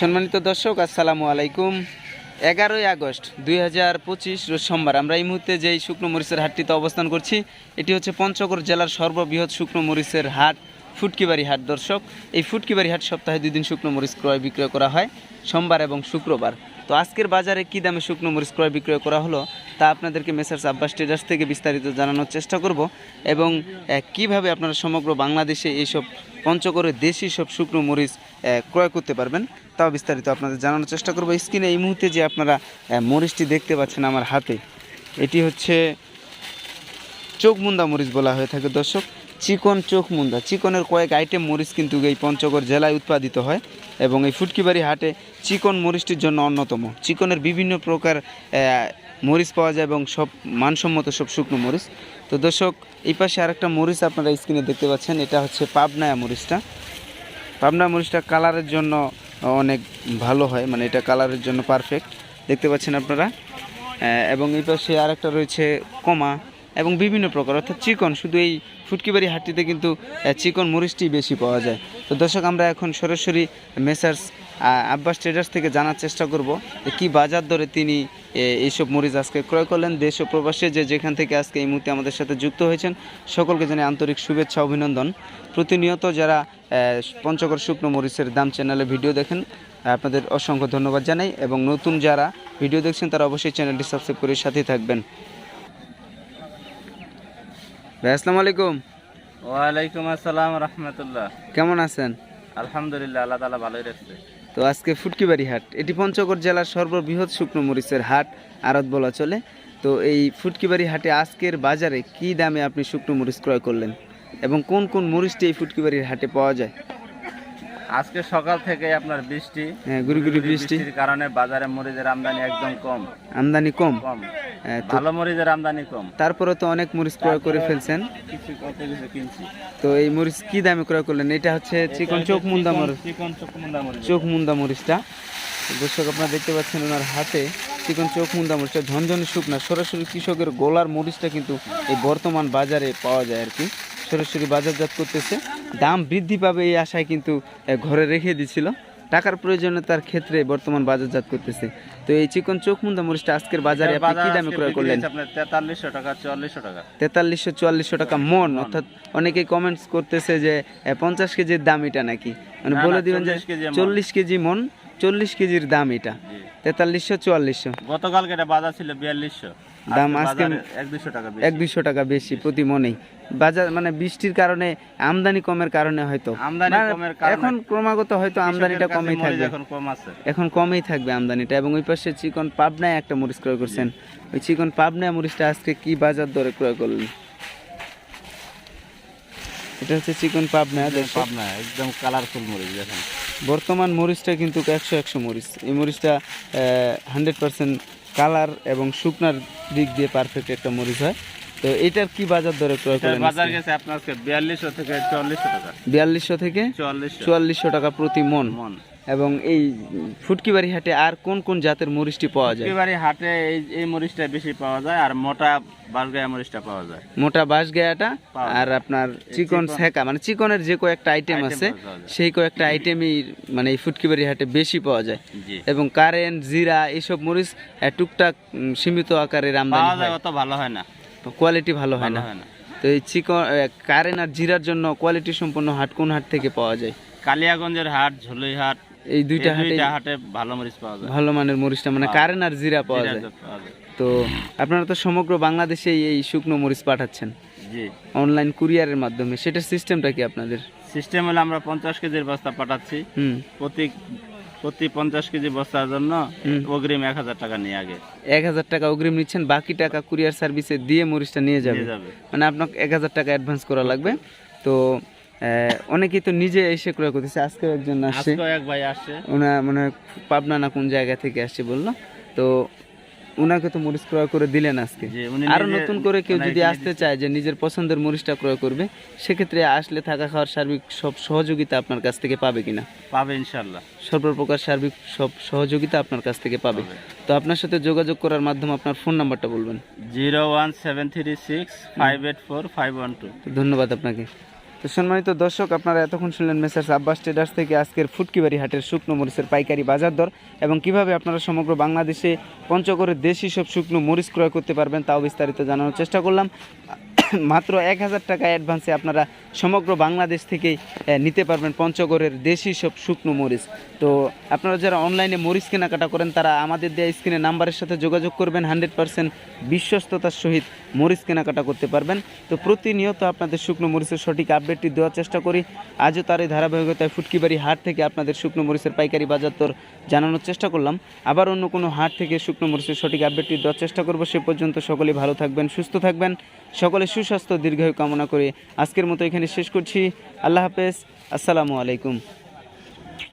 সম্মানিত দর্শক, আসসালামু আলাইকুম। এগারোই আগস্ট দুই হাজার পঁচিশ রোজ সোমবার। আমরা এই মুহূর্তে যেই শুকনো মরিচের হাটটিতে অবস্থান করছি, এটি হচ্ছে পঞ্চগড় জেলার সর্ববৃহৎ শুকনো মরিচের হাট, ফুটকিবাড়ি হাট। দর্শক, এই ফুটকিবাড়ি হাট সপ্তাহে দুই দিন শুকনো মরিচ ক্রয় বিক্রয় করা হয়, সোমবার এবং শুক্রবার। তো আজকের বাজারে কী দামে শুকনো মরিচ ক্রয় বিক্রয় করা হলো, তা আপনাদেরকে মেসার্স আব্বাস ট্রেডার্স থেকে বিস্তারিত জানানোর চেষ্টা করব এবং কীভাবে আপনারা সমগ্র বাংলাদেশে এইসব, পঞ্চগড়ের দেশি সব শুকনো মরিচ ক্রয় করতে পারবেন। তাও বিস্তারিত আপনাদের জানানোর চেষ্টা করব। স্ক্রিনে এই মুহূর্তে যে আপনারা মরিচটি দেখতে পাচ্ছেন আমার হাতে, এটি হচ্ছে চোখ মুন্দা মরিচ বলা হয়ে থাকে দর্শক। চিকন চোখ মুন্দা। চিকনের কয়েক আইটেম মরিচ কিন্তু এই পঞ্চগড় জেলায় উৎপাদিত হয় এবং এই ফুটকিবাড়ি হাটে চিকন মরিচটির জন্য অন্যতম। চিকনের বিভিন্ন প্রকার মরিচ পাওয়া যায় এবং সব মানসম্মত সব শুকনো মরিচ। তো দর্শক, এই পাশে আরেকটা মরিচ আপনারা স্ক্রিনে দেখতে পাচ্ছেন, এটা হচ্ছে পাবনায়া মরিচটা। পাবনা মরিচটা কালারের জন্য অনেক ভালো হয় মানে এটা কালারের জন্য পারফেক্ট দেখতে পাচ্ছেন আপনারা? এবং এই পাশে আরেকটা রয়েছে কমা এবং বিভিন্ন প্রকার, অর্থাৎ চিকন, শুধু এই ফুটকিবাড়ি হাটটিতে কিন্তু চিকন মরিচটি বেশি পাওয়া যায়। তো দর্শক, আমরা এখন সরাসরি মেসার্স আব্বাস ট্রেডার্স থেকে জানার চেষ্টা করব যে কী বাজার দরে তিনি এইসব মরিচ আজকে ক্রয় করলেন। দেশ ও প্রবাসে যে যেখান থেকে আজকে এই মুহূর্তে আমাদের সাথে যুক্ত হয়েছেন সকলকে জানাই আন্তরিক শুভেচ্ছা অভিনন্দন। প্রতিনিয়ত যারা পঞ্চগড় শুকনো মরিচের দাম চ্যানেলে ভিডিও দেখেন আপনাদের অসংখ্য ধন্যবাদ জানাই এবং নতুন যারা ভিডিও দেখছেন তারা অবশ্যই চ্যানেলটি সাবস্ক্রাইব করে সাথে থাকবেন। ভাই আসসালামু আলাইকুম। ওয়ালাইকুম আসসালাম রহমতুল্লাহ। কেমন আছেন? আলহামদুলিল্লাহ আল্লাহ তালা ভালোই রাখছে। তো আজকে ফুটকিবাড়ি হাট। এটি পঞ্চগড় জেলার সর্ববৃহৎ শুকনো মরিচের হাট আরত বলা চলে। তো এই ফুটকিবাড়ি হাটে আজকের বাজারে কি দামে আপনি শুকনো মরিচ ক্রয় করলেন? এবং কোন কোন মরিচটি এই ফুটকিবাড়ির হাটে পাওয়া যায়? আজকে সকাল থেকে আপনার বৃষ্টি। হ্যাঁ গুড়ি গুড়ি বৃষ্টি বৃষ্টির কারণে বাজারে মরিচের আমদানি একদম কম। আমদানি কম? কম। ভালো মরিচের আমদানি কম। তারপরে তো অনেক মরিচ ক্রয় করে ফেলছেন। কিছু কত কিছু কিনছি। তো এই মরিচ কি দামে ক্রয় করলেন? এটা হচ্ছে চিকন চোখ মুন্দা মরিচ। চিকন চোখ মুন্দা মরিচ। চোখ মুন্দা মরিচটা। দর্শক আপনারা দেখতে পাচ্ছেন ওনার হাতে চিকন চোখ মুন্দা মরিচটা। ঝনঝনে শুকনা সরাসরি কৃষকের গোলার মরিচটা কিন্তু এই বর্তমান বাজারে পাওয়া যায় আর কি। সরাসরি বাজারজাত করতেছে। দাম বৃদ্ধি পাবে এই আশায় কিন্তু ঘরে রেখে দিছিল। টাকার প্রয়োজনীয়তার ক্ষেত্রে বর্তমান বাজারজাত করতেছে। তো এই চিকন চোখ মুন্দা মরিচটা আজকের বাজারে আপনি কি দামে ক্রয় করলেন? আপনার তেতাল্লিশশো টাকা চুয়াল্লিশশো টাকা। তেতাল্লিশশো চুয়াল্লিশশো টাকা মন অর্থাৎ অনেকেই কমেন্টস করতেছে যে পঞ্চাশ কেজির দাম এটা নাকি? মানে বলে দিবেন যে 40 চল্লিশ কেজি মন চল্লিশ কেজির দাম এটা। তেতাল্লিশশো চুয়াল্লিশশো। গতকালকে এটা বাজার ছিল বিয়াল্লিশশো। দাম আজকে- এক দুশো টাকা বেশি। প্রতি মনেই। বাজার মানে বৃষ্টির কারণে আমদানি কমের কারণে হয়তো। আমদানি না, কমের কারণে। এখন ক্রমাগত হয়তো আমদানিটা কমেই থাকবে। এখন কমেই থাকবে আমদানিটা। এবং ওই পাশে চিকন পাবনায় একটা মরিচ ক্রয় করছেন। ওই চিকন পাবনায় মরিচটা আজকে কি বাজার দরে ক্রয় করলেন? এটা হচ্ছে চিকন পাবনা পাবনা একদম কালারফুল মরিচ দেখেন। বর্তমান মরিচটা কিন্তু একশো একশো মরিচ। এই মরিচটা হান্ড্রেড পার্সেন্ট কালার এবং শুকনার দিক দিয়ে পারফেক্ট একটা মরিচ হয়। তো এটার কি বাজার দরে ক্রয় করেন বাজার গেছে আপনার আজকে বিয়াল্লিশশো থেকে চল্লিশশো টাকা। বিয়াল্লিশশো থেকে চুয়াল্লিশশো। চুয়াল্লিশশো টাকা প্রতি মন। মন। এবং এই ফুটকিবাড়ি হাটে আর কোন কোন জাতের মরিচটি পাওয়া যায়? একেবারে হাটে এই এই মরিচটা বেশি পাওয়া যায় আর মোটা বালগায়া মরিচটা পাওয়া যায়। মোটা বাঁশ গায়াটা পাওয়া আর আপনার চিকন সেকা মানে চিকনের যে কয়েকটা আইটেম আছে। সেই কয়েকটা আইটেমই মানে এই ফুটকিবাড়ি হাটে বেশি পাওয়া যায়। এবং কারেন্ট জিরা এইসব মরিচ টুকটাক সীমিত আকারের আমদানি পাওয়া যায় হয়। অত ভালো হয় না। কোয়ালিটি ভালো হয় না। হয় না। তো এই চিকন কারেন্ট আর জিরার জন্য কোয়ালিটি সম্পন্ন হাট কোন হাট থেকে পাওয়া যায়? কালিয়াগঞ্জের হাট ঝুলই হাট এই দুইটা হাটে হাটে ভালো মরিচ পাওয়া যায়। ভালো মানের মরিচটা মানে কারেন্ট আর জিরা পাওয়া যায়। তো আপনারা তো সমগ্র বাংলাদেশে এই শুকনো মরিচ পাঠাচ্ছেন। জি। অনলাইন কুরিয়ারের মাধ্যমে সেটার সিস্টেমটা কি আপনাদের? সিস্টেম হলে আমরা পঞ্চাশ কেজির বস্তা পাঠাচ্ছি। হুম। প্রতি প্রতি পঞ্চাশ কেজি বস্তার জন্য অগ্রিম এক হাজার টাকা নিয়ে আগে। এক হাজার টাকা অগ্রিম নিচ্ছেন বাকি টাকা কুরিয়ার সার্ভিসে দিয়ে মরিচটা নিয়ে যাবে। মানে আপনাকে এক হাজার টাকা অ্যাডভান্স করা লাগবে। তো অনেকেই তো নিজে এসে ক্রয় করতেছে। আজকেও একজন আসছে। এক ভাই আসছে। ওনা মানে পাবনা না কোন জায়গা থেকে আসছে বলল। তো ওনাকে তো মরিচ ক্রয় করে দিলেন আজকে। আরও নতুন করে কেউ যদি আসতে চায় যে নিজের পছন্দের মরিচটা ক্রয় করবে সেক্ষেত্রে আসলে থাকা খাওয়ার সার্বিক সব সহযোগিতা আপনার কাছ থেকে পাবে কিনা? পাবে ইনশাল্লাহ সর্বপ্রকার সার্বিক সব সহযোগিতা আপনার কাছ থেকে পাবে। পাবে। তো আপনার সাথে যোগাযোগ করার মাধ্যমে আপনার ফোন নাম্বারটা বলবেন। Zero one seven three six five eight four five one two. ধন্যবাদ আপনাকে। তো সম্মানিত দর্শক, আপনারা এতক্ষণ শুনলেন মেসার্স আব্বাস ট্রেডার্স থেকে আজকের ফুটকিবাড়ি হাটের শুকনো মরিচের পাইকারি বাজার দর এবং কীভাবে আপনারা সমগ্র বাংলাদেশে পঞ্চগড়ে দেশি সব শুকনো মরিচ ক্রয় করতে পারবেন তাও বিস্তারিত জানানোর চেষ্টা করলাম। মাত্র এক হাজার টাকা অ্যাডভান্সে আপনারা সমগ্র বাংলাদেশ থেকেই নিতে পারবেন পঞ্চগড়ের দেশি সব শুকনো মরিচ। তো আপনারা যারা অনলাইনে মরিচ কেনাকাটা করেন, তারা আমাদের দেওয়া স্ক্রিনে নাম্বারের সাথে যোগাযোগ করবেন হান্ড্রেড পার্সেন্ট বিশ্বস্ততার সহিত মরিচ কেনাকাটা করতে পারবেন। তো প্রতিনিয়ত আপনাদের শুকনো মরিচের সঠিক আপডেটটি দেওয়ার চেষ্টা করি। আজও তার এই ধারাবাহিকতায় ফুটকিবাড়ি হাট থেকে আপনাদের শুকনো মরিচের পাইকারি বাজার দর জানানোর চেষ্টা করলাম। আবার অন্য কোনো হাট থেকে শুকনো মরিচের সঠিক আপডেটটি দেওয়ার চেষ্টা করব। সে পর্যন্ত সকলে ভালো থাকবেন, সুস্থ থাকবেন। সকলে সুস্বাস্থ্য দীর্ঘায়ু কামনা করে আজকের মতো এখানে শেষ করছি। আল্লাহ হাফেজ। আসসালামু আলাইকুম।